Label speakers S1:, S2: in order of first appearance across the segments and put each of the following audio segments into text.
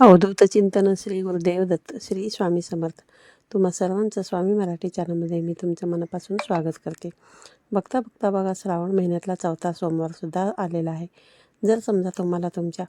S1: हो, अवधूत चिंतन श्री गुरुदेव दत्त श्री स्वामी समर्थ. तुम्हा सर्वांचं स्वामी मराठी चॅनलमध्ये मी तुमचं मनापासून स्वागत करते. बघता बघता बघा श्रावण महिन्यातला चौथा सोमवारसुद्धा आलेला आहे. जर समजा तुम्हाला तुमच्या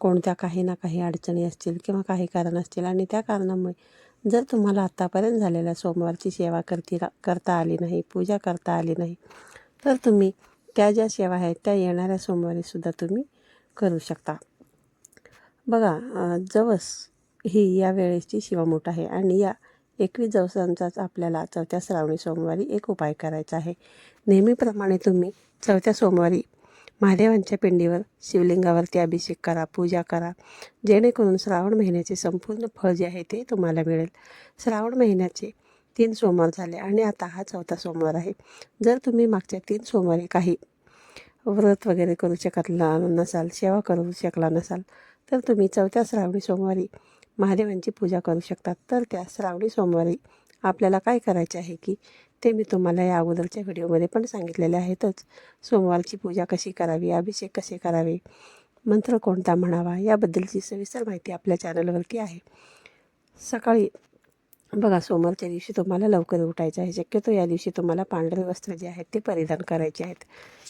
S1: कोणत्या काही ना काही अडचणी असतील किंवा काही कारण असतील आणि त्या कारणामुळे जर तुम्हाला आत्तापर्यंत झालेल्या सोमवारची सेवा करती करता आली नाही पूजा करता आली नाही तर तुम्ही त्या ज्या सेवा आहेत त्या येणाऱ्या सोमवारीसुद्धा तुम्ही करू शकता. बघा जवस ही या वेळेची शिवामूठ आहे आणि या एकवीस जवसांचाच आपल्याला चौथ्या श्रावणी सोमवारी एक उपाय करायचा आहे. नेहमीप्रमाणे तुम्ही चौथ्या सोमवारी महादेवांच्या पिंडीवर शिवलिंगावरती अभिषेक करा पूजा करा. जेणेकरून श्रावण महिन्याचे संपूर्ण फळ जे आहे ते तुम्हाला मिळेल. श्रावण महिन्याचे तीन सोमवार झाले आणि आता हा चौथा सोमवार आहे. जर तुम्ही मागच्या तीन सोमवारी काही व्रत वगैरे करू शकला नसाल सेवा करू शकला नसाल तर तुम्ही चौथ्या श्रावणी सोमवारी महादेवांची पूजा करू शकतात तर त्या श्रावणी सोमवारी आपल्याला काय करायचे आहे की ते मी तुम्हाला या अगोदरच्या व्हिडिओमध्ये पण सांगितलेले आहेतच. सोमवारची पूजा कशी करावी अभिषेक कसे करावे मंत्र कोणता म्हणावा याबद्दलची सविस्तर माहिती आपल्या चॅनलवरती आहे. सकाळी बघा सोमवारच्या दिवशी तुम्हाला लवकर उठायचं आहे. शक्यतो या दिवशी तुम्हाला पांढरे वस्त्र जे आहेत ते परिधान करायचे आहेत.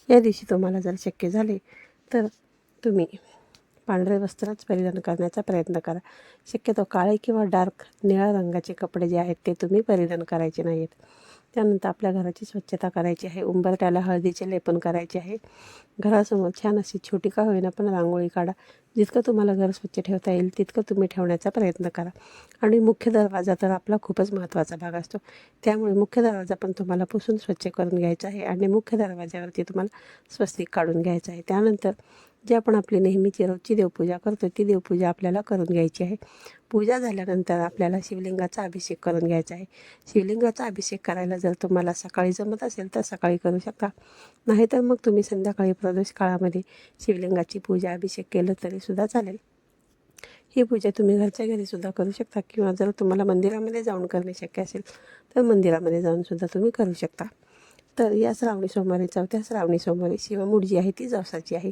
S1: या दिवशी तुम्हाला जर शक्य झाले तर तुम्ही पांढरे वस्त्रच परिधान करण्याचा प्रयत्न करा. शक्यतो काळे किंवा डार्क निळ्या रंगाचे कपडे जे आहेत ते तुम्ही परिधान करायचे नाहीत. त्यानंतर आपल्या घराची स्वच्छता करायची आहे. उंबरट्याला हळदीचे लेपन करायचे आहे. घरासमोर छान अशी छोटी का होईना पण रांगोळी काढा. जितकं तुम्हाला घर स्वच्छ ठेवता येईल तितकं तुम्ही ठेवण्याचा प्रयत्न करा. आणि मुख्य दरवाजा तर आपला खूपच महत्त्वाचा भाग असतो. त्यामुळे मुख्य दरवाजा पण तुम्हाला पुसून स्वच्छ करून घ्यायचा आहे आणि मुख्य दरवाज्यावरती तुम्हाला स्वस्तिक काढून घ्यायचं आहे. त्यानंतर जे आपण आपली नेहमीची रोजची देवपूजा करतो ती देवपूजा आपल्याला करून घ्यायची आहे. पूजा झाल्यानंतर आपल्याला शिवलिंगाचा अभिषेक करून घ्यायचा आहे. शिवलिंगाचा अभिषेक करायला जर तुम्हाला सकाळी जमत असेल तर सकाळी करू शकता. नाहीतर मग तुम्ही संध्याकाळी प्रदोष काळामध्ये शिवलिंगाची पूजा अभिषेक केलं तरीसुद्धा चालेल. ही पूजा तुम्ही घरच्या घरीसुद्धा करू शकता किंवा जर तुम्हाला मंदिरामध्ये जाऊन करणे शक्य असेल तर मंदिरामध्ये जाऊनसुद्धा तुम्ही करू शकता. तर या श्रावणी सोमवारी चौथ्या श्रावणी सोमवारी शिवमूठ जी आहे ती जवसाची आहे.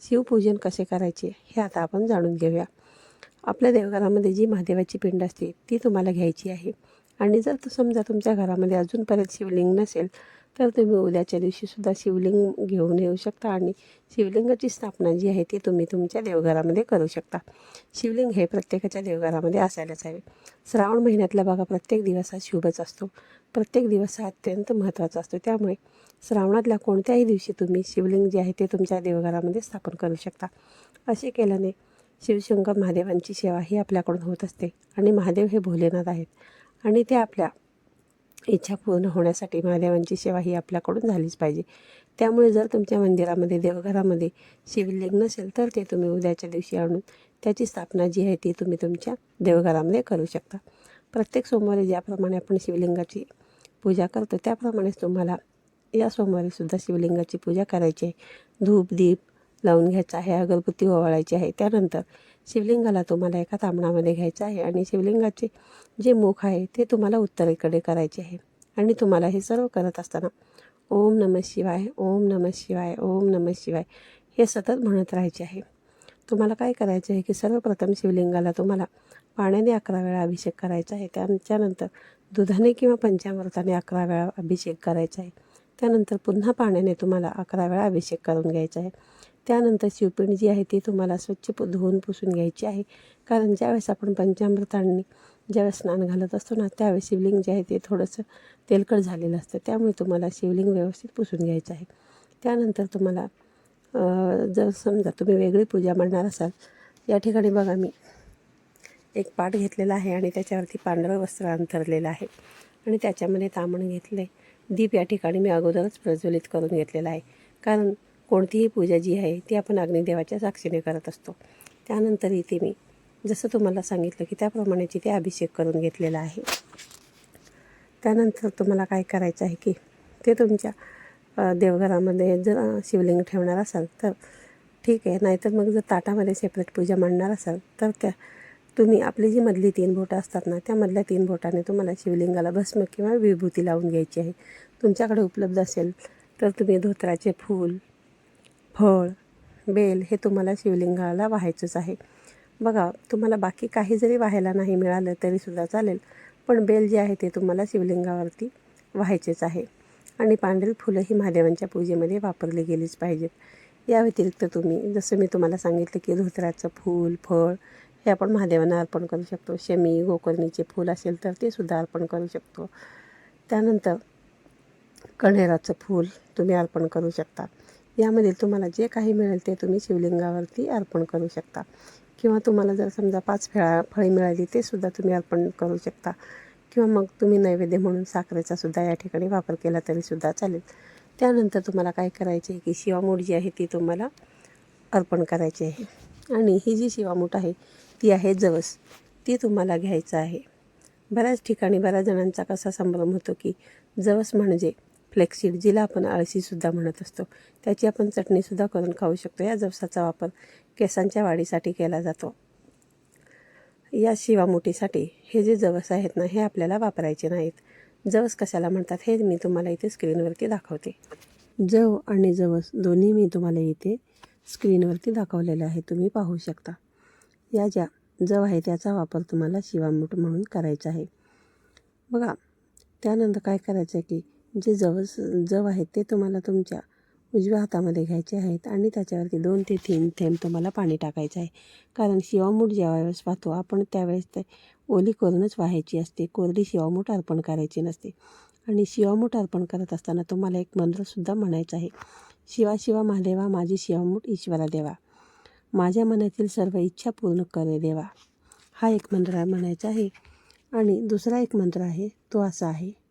S1: शिवपूजन कसे करायचे हे आता आपण जाणून घेऊया. आपल्या देवघरामध्ये जी महादेवाची पिंड असते ती तुम्हाला घ्यायची आहे. आणि जर तो समजा तुमच्या घरामध्ये अजूनपर्यंत शिवलिंग नसेल तर तुम्ही उद्याच्या दिवशीसुद्धा शिवलिंग घेऊन येऊ शकता आणि शिवलिंगाची स्थापना जी आहे ती तुम्ही तुमच्या देवघरामध्ये करू शकता. शिवलिंग हे प्रत्येकाच्या देवघरामध्ये असायलाच हवे. श्रावण महिन्यातला बघा प्रत्येक दिवस हा शुभच असतो. प्रत्येक दिवस हा अत्यंत महत्त्वाचा असतो. त्यामुळे श्रावणातल्या कोणत्याही दिवशी तुम्ही शिवलिंग जे आहे ते तुमच्या देवघरामध्ये स्थापन करू शकता. असे केल्याने शिवशंकर महादेवांची सेवा ही आपल्याकडून होत असते आणि महादेव हे भोलेनाथ आहेत. आणि ते आपल्या इच्छा पूर्ण होण्यासाठी महादेवांची सेवा ही आपल्याकडून झालीच पाहिजे. त्यामुळे जर तुमच्या मंदिरामध्ये देवघरामध्ये शिवलिंग नसेल तर ते तुम्ही उद्याच्या दिवशी आणून त्याची स्थापना जी आहे ती तुम्ही तुमच्या देवघरामध्ये करू शकता. प्रत्येक सोमवारी ज्याप्रमाणे आपण शिवलिंगाची पूजा करतो त्याप्रमाणेच तुम्हाला या सोमवारीसुद्धा शिवलिंगाची पूजा करायची आहे. धूप दीप लावून घ्यायचा आहे अगरबत्ती ओवाळायची आहे. त्यानंतर शिवलिंगाला तुम्हाला एका तांबणामध्ये घ्यायचं आहे आणि शिवलिंगाचे जे मुख आहे ते तुम्हाला उत्तरेकडे करायचे आहे. आणि तुम्हाला हे सर्व करत असताना ओम नम शिवाय ओम नम शिवाय ओम नम शिवाय हे सतत म्हणत राहायचे आहे. तुम्हाला काय करायचं आहे की सर्वप्रथम शिवलिंगाला तुम्हाला पाण्याने अकरा वेळा अभिषेक करायचा आहे. त्याच्यानंतर दुधाने किंवा पंचामृताने अकरा वेळा अभिषेक करायचा आहे. त्यानंतर पुन्हा पाण्याने तुम्हाला अकरा वेळा अभिषेक करून घ्यायचा आहे. त्यानंतर शिवपिंड जी आहे ती तुम्हाला स्वच्छ पु धुवून पुसून घ्यायची आहे. कारण ज्यावेळेस आपण पंचामृतांनी ज्यावेळेस स्नान घालत असतो ना त्यावेळेस शिवलिंग जे आहे ते थोडंसं तेलकट झालेलं असतं. त्यामुळे तुम्हाला शिवलिंग व्यवस्थित पुसून घ्यायचं आहे. त्यानंतर तुम्हाला जर समजा तुम्ही वेगळी पूजा म्हणणार असाल या ठिकाणी बघा मी एक पाट घेतलेला आहे आणि त्याच्यावरती पांढरं वस्त्र अंतरलेलं आहे. आणि त्याच्यामध्ये तामण घेतले दीप या ठिकाणी मी अगोदरच प्रज्वलित करून घेतलेला आहे. कारण कोणतीही पूजा जी आहे ती आपण अग्निदेवाच्या साक्षीने करत असतो. त्यानंतर इथे मी जसं तुम्हाला सांगितलं की त्याप्रमाणे तिथे अभिषेक करून घेतलेला आहे. त्यानंतर तुम्हाला काय करायचं आहे की ते तुमच्या देवघरामध्ये जर शिवलिंग ठेवणार असाल तर ठीक आहे. नाहीतर मग जर ताटामध्ये सेपरेट पूजा मांडणार असाल तर त्या तुम्ही आपली जी मधली तीन बोटं असतात ना त्या मधल्या तीन बोटाने तुम्हाला शिवलिंगाला भस्म किंवा विभूती लावून घ्यायची आहे. तुमच्याकडे उपलब्ध असेल तर तुम्ही धोत्राचे फूल फळ बेल हे तुम्हाला शिवलिंगाला व्हायचंच आहे. बघा तुम्हाला बाकी काही जरी व्हायला नाही मिळालं तरीसुद्धा चालेल पण बेल जे आहे ते तुम्हाला शिवलिंगावरती व्हायचेच आहे. आणि पांढरी फुलं ही महादेवांच्या पूजेमध्ये वापरली गेलीच पाहिजेत. या व्यतिरिक्त तुम्ही जसं मी तुम्हाला सांगितलं की धोत्राचं फूल फळ हे आपण महादेवांना अर्पण करू शकतो. शमी गोकर्णीचे फूल असेल तर ते सुद्धा अर्पण करू शकतो. त्यानंतर कण्हेराचं फूल तुम्ही अर्पण करू शकता. यामध्ये तुम्हाला जे काही मिळेल ते तुम्ही शिवलिंगावरती अर्पण करू शकता. किंवा तुम्हाला जर समजा पाच फळा फळे मिळाली ते सुद्धा तुम्ही अर्पण करू शकता. किंवा मग तुम्ही नैवेद्य म्हणून साखरेचा सुद्धा या ठिकाणी वापर केला तरीसुद्धा चालेल. त्यानंतर तुम्हाला काय करायचे आहे की शिवामूठ जी आहे ती तुम्हाला अर्पण करायची आहे. आणि ही जी शिवामूठ आहे ती आहे जवस. ती तुम्हाला घ्यायचं आहे. बऱ्याच ठिकाणी बऱ्याच जणांचा कसा संभ्रम होतो की जवस म्हणजे फ्लेक्सीड जिला आपण आळशीसुद्धा म्हणत असतो. त्याची आपण चटणीसुद्धा करून खाऊ शकतो. या जवसाचा वापर केसांच्या वाढीसाठी केला जातो. या शिवामुठीसाठी हे जे जवस आहेत ना हे आपल्याला वापरायचे नाहीत. जवस कशाला म्हणतात हे मी तुम्हाला इथे स्क्रीनवरती दाखवते. जव आणि जवस दोन्ही मी तुम्हाला इथे स्क्रीनवरती दाखवलेले आहे. तुम्ही पाहू शकता. या ज्या जव आहे त्याचा वापर तुम्हाला शिवामूठ म्हणून करायचा आहे. बघा त्यानंतर काय करायचं आहे की जे जवस जव आहेत ते तुम्हाला तुमच्या उजव्या हातामध्ये घ्यायचे आहेत आणि त्याच्यावरती दोन ते तीन थेंब तुम्हाला पाणी टाकायचं आहे. कारण शिवामूठ ज्यावेळेस पाहतो आपण त्यावेळेस ते ओली करूनच व्हायची असते. कोरडी शिवामूठ अर्पण करायची नसते. आणि शिवामूठ अर्पण करत असताना तुम्हाला एक मंत्रसुद्धा म्हणायचं आहे. शिवा शिवा महादेवा माझी शिवामूठ ईश्वरा देवा. माझ्या मनातील सर्व इच्छा पूर्ण करे देवा. हा एक मंत्र म्हणायचा आहे. आणि दुसरा एक मंत्र आहे तो असा आहे.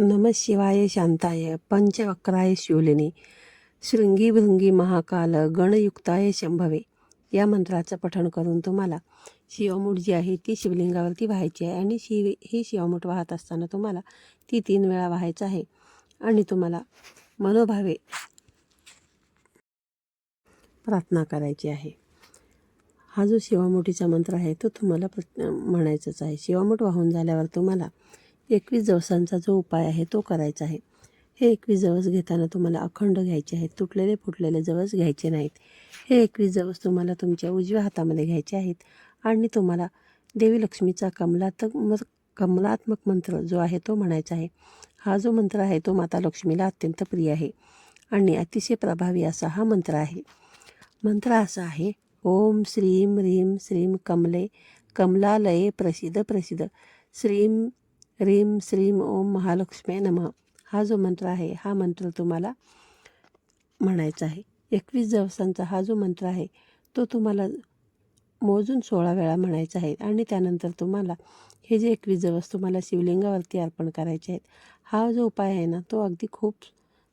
S1: नम शिवाय शांताय पंचवक्राय शिवलिनी शृंगी भृंगी महाकाल गणयुक्ताय शंभवे. या मंत्राचं पठण करून तुम्हाला शिवमूठ जी आहे ती शिवलिंगावरती व्हायची आहे आणि शिव ही शिवमूठ वाहत असताना तुम्हाला ती तीन वेळा व्हायचं आहे. आणि तुम्हाला मनोभावे प्रार्थना करायची आहे. हा जो शिवामुठीचा मंत्र आहे तो तुम्हाला प्र म्हणायचाच आहे. शिवामुठ वाहून झाल्यावर तुम्हाला एकवीस जवसांचा जो उपाय आहे तो करायचा आहे. हे एकवीस जवस घेताना तुम्हाला अखंड घ्यायचे आहेत तुटलेले फुटलेले जवस घ्यायचे नाहीत. हे एकवीस जवस तुम्हाला तुमच्या उजव्या हातामध्ये घ्यायचे आहेत आणि तुम्हाला देवी लक्ष्मीचा कमलात्मक म कमलात्मक मंत्र जो आहे तो म्हणायचा आहे. हा जो मंत्र आहे तो माता लक्ष्मीला अत्यंत प्रिय आहे आणि अतिशय प्रभावी असा हा मंत्र आहे. मंत्र असा आहे ओम श्रीम ह्रीम श्रीम कमले कमलालये प्रसिद्ध प्रसिद्ध. श्रीम ह्रीम श्रीम ओम महालक्ष्मी नमः. हा जो मंत्र आहे हा मंत्र तुम्हाला म्हणायचा आहे. एकवीस दिवसांचा हा जो मंत्र आहे तो तुम्हाला मोजून सोळा वेळा म्हणायचा आहे आणि त्यानंतर तुम्हाला हे जे एकवीस दिवस तुम्हाला शिवलिंगावरती अर्पण करायचे आहेत हा जो उपाय आहे ना तो अगदी खूप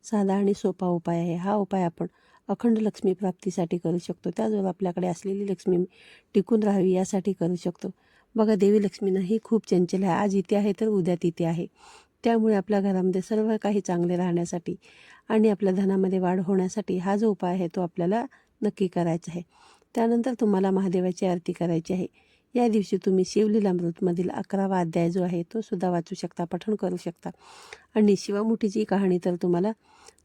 S1: साधा आणि सोपा उपाय आहे. हा उपाय आपण अखंड लक्ष्मी प्राप्तीसाठी करू शकतो. त्याचबरोबर आपल्याकडे असलेली लक्ष्मी टिकून राहावी यासाठी करू शकतो. बघा देवी लक्ष्मीनं ही खूप चंचल आहे. आज इथे आहे तर उद्या तिथे आहे. त्यामुळे आपल्या घरामध्ये सर्व काही चांगले राहण्यासाठी आणि आपल्या धनामध्ये वाढ होण्यासाठी हा जो उपाय आहे तो आपल्याला नक्की करायचा आहे. त्यानंतर तुम्हाला महादेवाची आरती करायची आहे. या दिवशी तुम्ही शिवलीलामृतमधील अकरावा अध्याय जो आहे तो सुद्धा वाचू शकता पठण करू शकता. आणि शिवामुठीची कहाणी तर तुम्हाला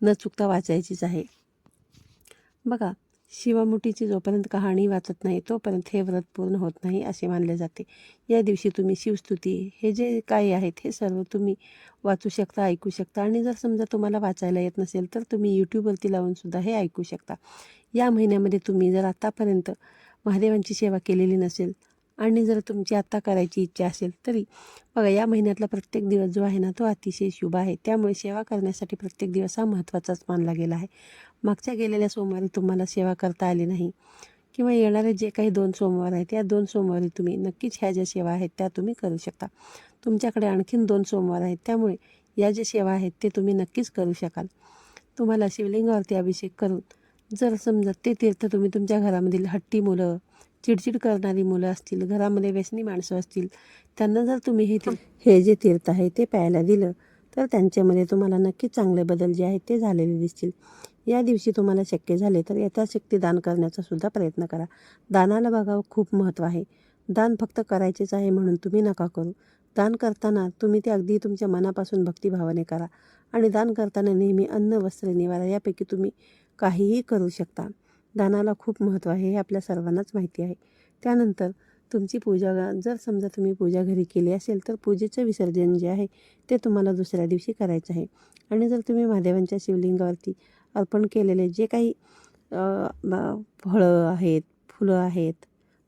S1: न चुकता वाचायचीच आहे. बघा शिवामुठीची जोपर्यंत कहाणी वाचत नाही तोपर्यंत हे व्रत पूर्ण होत नाही असे मानले जाते. या दिवशी तुम्ही शिवस्तुती हे जे काही आहेत हे सर्व तुम्ही वाचू शकता ऐकू शकता. आणि जर समजा तुम्हाला वाचायला येत नसेल तर तुम्ही यूट्यूबवरती लावूनसुद्धा हे ऐकू शकता. या महिन्यामध्ये तुम्ही जर आत्तापर्यंत महादेवांची सेवा केलेली नसेल आणि जर तुमची आत्ता करायची इच्छा असेल तरी बघा या महिन्यातला प्रत्येक दिवस जो आहे ना तो अतिशय शुभ आहे. त्यामुळे सेवा करण्यासाठी प्रत्येक दिवस हा महत्त्वाचाच मानला गेला आहे. मागच्या गेलेल्या सोमवारी तुम्हाला सेवा करता आली नाही किंवा येणारे जे काही दोन सोमवार आहेत या दोन सोमवारी तुम्ही नक्कीच ह्या ज्या सेवा आहेत त्या तुम्ही करू शकता. तुमच्याकडे आणखीन दोन सोमवार आहेत त्यामुळे या ज्या सेवा आहेत ते तुम्ही नक्कीच करू शकाल. तुम्हाला शिवलिंगावरती अभिषेक करून जर समजा ते तीर्थ तुम्ही तुमच्या घरामधील हट्टी मुलं चिडचिड करणारी मुलं असतील घरामध्ये व्यसनी माणसं असतील त्यांना जर तुम्ही हे तीर्थ हे जे तीर्थ आहे ते प्यायला दिलं तर त्यांच्यामध्ये तुम्हाला नक्कीच चांगले बदल जे आहेत ते झालेले दिसतील. या दिवशी तुम्हाला शक्य झाले तर यथाशक्ती दान करण्याचा सुद्धा प्रयत्न करा. दानाला बघा खूप महत्त्व आहे. दान फक्त करायचेच आहे म्हणून तुम्ही नका करू. दान करताना तुम्ही ते अगदी तुमच्या मनापासून भक्तिभावाने करा. आणि दान करताना नेहमी अन्न वस्त्र निवारा यापैकी तुम्ही काहीही करू शकता. दानाला खूप महत्त्व आहे हे आपल्या सर्वांनाच माहिती आहे. त्यानंतर तुमची पूजा जर समजा तुम्ही पूजा घरी केली असेल तर पूजेचं विसर्जन जे आहे ते तुम्हाला दुसऱ्या दिवशी करायचं आहे. आणि जर तुम्ही महादेवांच्या शिवलिंगावरती अर्पण केलेले जे काही फळं आहेत फुलं आहेत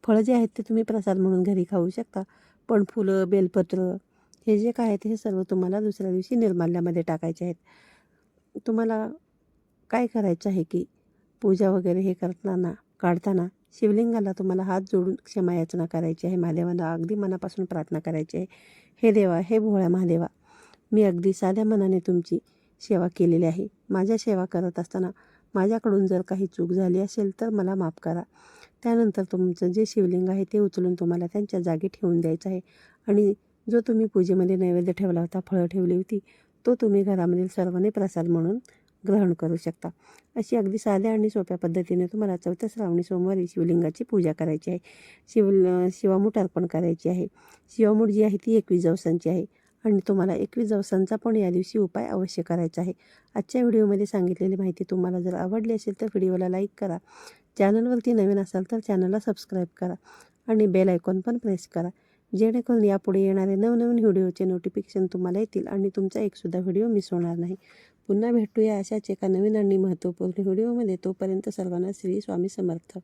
S1: फळं जे आहेत ते तुम्ही प्रसाद म्हणून घरी खाऊ शकता. पण फुलं बेलपत्र हे जे काय आहेत हे सर्व तुम्हाला दुसऱ्या दिवशी निर्माल्यामध्ये टाकायचे आहेत. तुम्हाला काय करायचं आहे की पूजा वगैरे हे करताना काढताना शिवलिंगाला तुम्हाला हात जोडून क्षमा याचना करायची आहे. महादेवाला अगदी मनापासून प्रार्थना करायची आहे. हे देवा हे भोळ्या महादेवा मी अगदी साध्या मनाने तुमची सेवा केलेली आहे. माझ्या सेवा करत असताना माझ्याकडून जर काही चूक झाली असेल तर मला माफ करा. त्यानंतर तुमचं जे शिवलिंग आहे ते उचलून तुम्हाला त्यांच्या जागी ठेवून द्यायचं आहे. आणि जो तुम्ही पूजेमध्ये नैवेद्य ठेवला होता फळं ठेवली होती तो तुम्ही घरामधील सर्वांनी प्रसाद म्हणून ग्रहण करू शकता. अशी अगदी साध्या आणि सोप्या पद्धतीने तुम्हाला चौथ्या श्रावणी सोमवारी शिवलिंगाची पूजा करायची आहे. शिव शिवामूठ अर्पण करायची आहे. शिवामूठ जी आहे ती एकवीस दिवसांची आहे आणि तुम्हाला एकवीस दिवसांचा पण या दिवशी उपाय अवश्य करायचा आहे. आजच्या व्हिडिओमध्ये सांगितलेली माहिती तुम्हाला जर आवडली असेल तर व्हिडिओला लाईक करा. चॅनलवरती नवीन असाल तर चॅनलला सबस्क्राईब करा आणि बेल आयकॉन पण प्रेस करा. जेणेकरून यापुढे येणारे नवनवीन व्हिडिओचे नोटिफिकेशन तुम्हाला येतील आणि तुमचा एकसुद्धा व्हिडिओ मिस होणार नाही. पुन्हा भेटूया अशाच एका नवीन आणि महत्त्वपूर्ण व्हिडिओमध्ये. तोपर्यंत सर्वांना श्री स्वामी समर्थ.